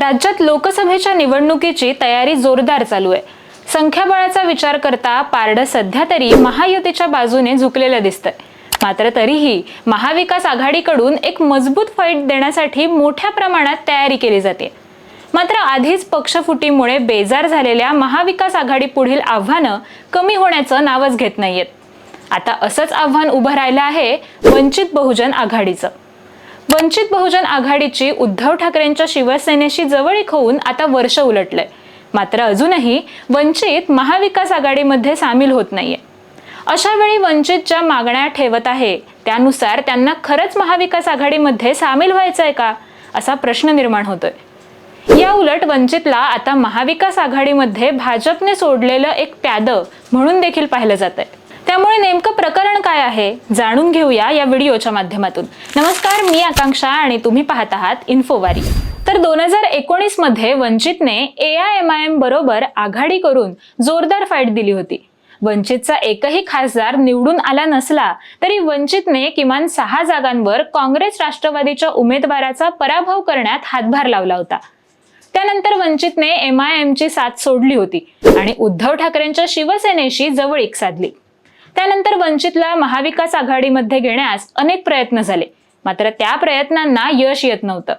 राज्यात लोकसभेच्या निवडणुकीची तयारी जोरदार चालू आहे. संख्याबळाचा विचार करता पारडं सध्या तरी महायुतीच्या बाजूने झुकलेलं दिसतंय. मात्र तरीही महाविकास आघाडीकडून एक मजबूत फाईट देण्यासाठी मोठ्या प्रमाणात तयारी केली जाते. मात्र आधीच पक्षफुटीमुळे बेजार झालेल्या महाविकास आघाडी पुढील आव्हानं कमी होण्याचं नावच घेत नाहीयेत. आता असंच आव्हान उभं राहिलं आहे वंचित बहुजन आघाडीचं. वंचित बहुजन आघाडीची उद्धव ठाकरेंच्या शिवसेनेशी जवळीक होऊन आता वर्ष उलटलंय. मात्र अजूनही वंचित महाविकास आघाडीमध्ये सामील होत नाहीये. अशा वेळी वंचित ज्या मागण्या ठेवत आहे त्यानुसार त्यांना खरंच महाविकास आघाडीमध्ये सामील व्हायचं आहे का? असा प्रश्न निर्माण होतोय. या उलट वंचितला आता महाविकास आघाडीमध्ये भाजपने सोडलेलं एक प्यादं म्हणून देखील पाहिलं जात आहे त्यामुळे नेमकं प्रकरण काय आहे जाणून घेऊया या व्हिडिओच्या माध्यमातून. नमस्कार मी आकांक्षा आणि तुम्ही पाहत आहात इन्फोवारी. तर दोन हजार एकोणीसमध्ये वंचितने A I M I M बरोबर आघाडी करून जोरदार फाईट दिली होती. वंचितचा एकही खासदार निवडून आला नसला तरी वंचितने किमान सहा जागांवर काँग्रेस राष्ट्रवादीच्या उमेदवाराचा पराभव करण्यात हातभार लावला होता. त्यानंतर वंचितने एम आय एमची साथ सोडली होती आणि उद्धव ठाकरेंच्या शिवसेनेशी जवळीक साधली. त्यानंतर वंचितला महाविकास आघाडीमध्ये घेण्यास अनेक प्रयत्न झाले. मात्र त्या प्रयत्नांना यश येत नव्हतं.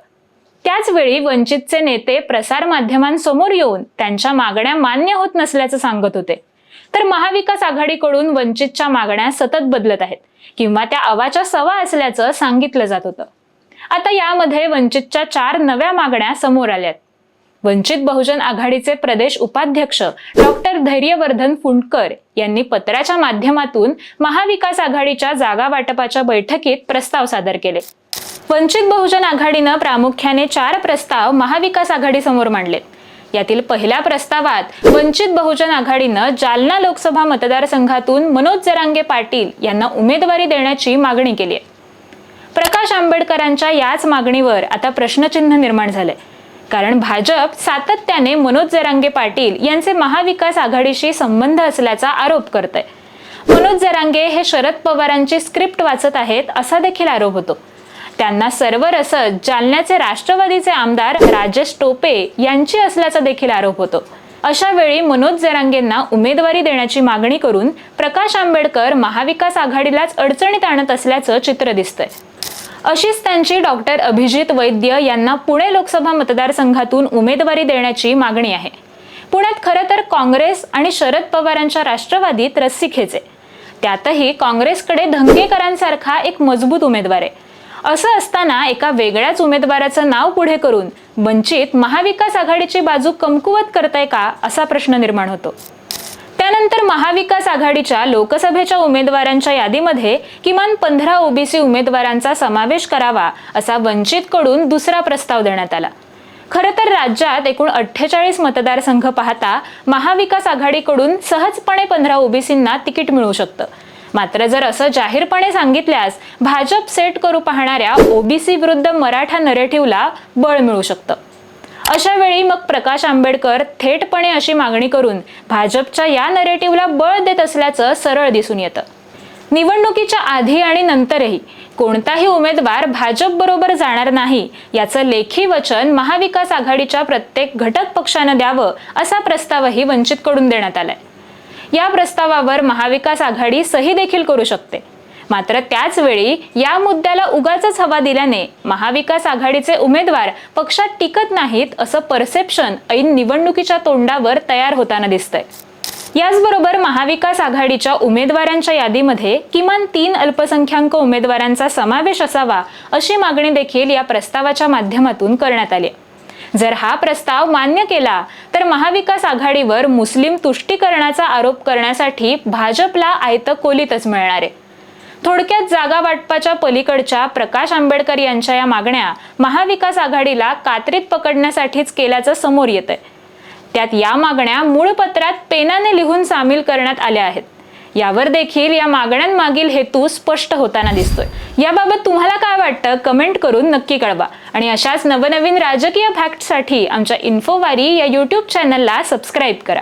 त्याच वेळी वंचितचे नेते प्रसार माध्यमांसमोर येऊन त्यांच्या मागण्या मान्य होत नसल्याचं सांगत होते. तर महाविकास आघाडीकडून वंचितच्या मागण्या सतत बदलत आहेत किंवा त्या अवाच्या सवा असल्याचं सांगितलं जात होतं. आता यामध्ये वंचितच्या चार नव्या मागण्या समोर आल्यात वंचित बहुजन आघाडीचे प्रदेश उपाध्यक्ष डॉक्टर धैर्यवर्धन फुंडकर यांनी पत्राच्या माध्यमातून महाविकास आघाडीच्या जागा वाटपाच्या बैठकीत प्रस्ताव सादर केले. वंचित बहुजन आघाडीनं प्रामुख्याने चार प्रस्ताव महाविकास आघाडीसमोर मांडले. यातील पहिल्या प्रस्तावात वंचित बहुजन आघाडीनं जालना लोकसभा मतदारसंघातून मनोज जरांगे पाटील यांना उमेदवारी देण्याची मागणी केली आहे. प्रकाश आंबेडकरांच्या याच मागणीवर आता प्रश्नचिन्ह निर्माण झालंय. कारण भाजप सातत्याने मनोज जरांगे पाटील यांचे महाविकास आघाडीशी संबंध असल्याचा आरोप करत आहे मनोज जरांगे हे शरद पवारांची स्क्रिप्ट वाचत आहेत असा देखील आरोप होतो. त्यांना सर्व रसद जालन्याचे राष्ट्रवादीचे आमदार राजेश टोपे यांची असल्याचा देखील आरोप होतो. अशा वेळी मनोज जरांगेंना उमेदवारी देण्याची मागणी करून प्रकाश आंबेडकर महाविकास आघाडीलाच अडचणीत आणत असल्याचं चित्र दिसतंय. अशीच त्यांची डॉक्टर अभिजित वैद्य यांना पुणे लोकसभा मतदारसंघातून उमेदवारी देण्याची मागणी आहे. पुण्यात खरं तर काँग्रेस आणि शरद पवारांच्या राष्ट्रवादीत रस्सी खेचे. त्यातही काँग्रेसकडे धंगेकरांसारखा एक मजबूत उमेदवार आहे. असं असताना एका वेगळ्याच उमेदवाराचं नाव पुढे करून वंचित महाविकास आघाडीची बाजू कमकुवत करताय का असा प्रश्न निर्माण होतो. त्यानंतर महाविकास आघाडीच्या लोकसभेच्या उमेदवारांच्या यादीमध्ये किमान पंधरा ओबीसी उमेदवारांचा समावेश करावा असा वंचितकडून दुसरा प्रस्ताव देण्यात आला. खरं तर राज्यात एकूण अठ्ठेचाळीस मतदारसंघ पाहता महाविकास आघाडीकडून सहजपणे पंधरा ओबीसींना तिकीट मिळू शकतं. मात्र जर असं जाहीरपणे सांगितल्यास भाजप सेट करू पाहणाऱ्या ओबीसी विरुद्ध मराठा नरेटिव्हला बळ मिळू शकतं. अशा वेळी मग प्रकाश आंबेडकर थेटपणे अशी मागणी करून भाजपच्या या नरेटिव्हला बळ देत असल्याचं सरळ दिसून येतं. निवडणुकीच्या आधी आणि नंतरही कोणताही उमेदवार भाजप बरोबर जाणार नाही याचं लेखी वचन महाविकास आघाडीच्या प्रत्येक घटक पक्षानं द्यावं असा प्रस्तावही वंचितकडून देण्यात आलाय. या प्रस्तावावर महाविकास आघाडी सही देखील करू शकते. मात्र त्याचवेळी या मुद्द्याला उगाच हवा दिल्याने महाविकास आघाडीचे उमेदवार पक्षात टिकत नाहीत असं परसेप्शन ऐन निवडणुकीच्या तोंडावर तयार होताना दिसतंय. याचबरोबर महाविकास आघाडीच्या उमेदवारांच्या यादीमध्ये किमान तीन अल्पसंख्याक उमेदवारांचा समावेश असावा अशी मागणी देखील या प्रस्तावाच्या माध्यमातून करण्यात आली. जर हा प्रस्ताव मान्य केला तर महाविकास आघाडीवर मुस्लिम तुष्टीकरणाचा आरोप करण्यासाठी भाजपला आयतं कोलीतच मिळणार आहे. थोडक्यात जागा वाटपाच्या पलीकडच्या प्रकाश आंबेडकर यांच्या या मागण्या महाविकास आघाडीला कात्रीत पकडण्यासाठीच केल्याचं समोर येत आहे त्यात या मागण्या मूळ पत्रात पेनाने लिहून सामील करण्यात आल्या आहेत. यावर देखील या मागण्यांमागील हेतू स्पष्ट होताना दिसतोय. याबाबत तुम्हाला काय वाटतं? कमेंट करून नक्की कळवा. आणि अशाच नवनवीन राजकीय फॅक्टसाठी आमच्या इन्फोवारी या यूट्यूब चॅनलला सबस्क्राईब करा.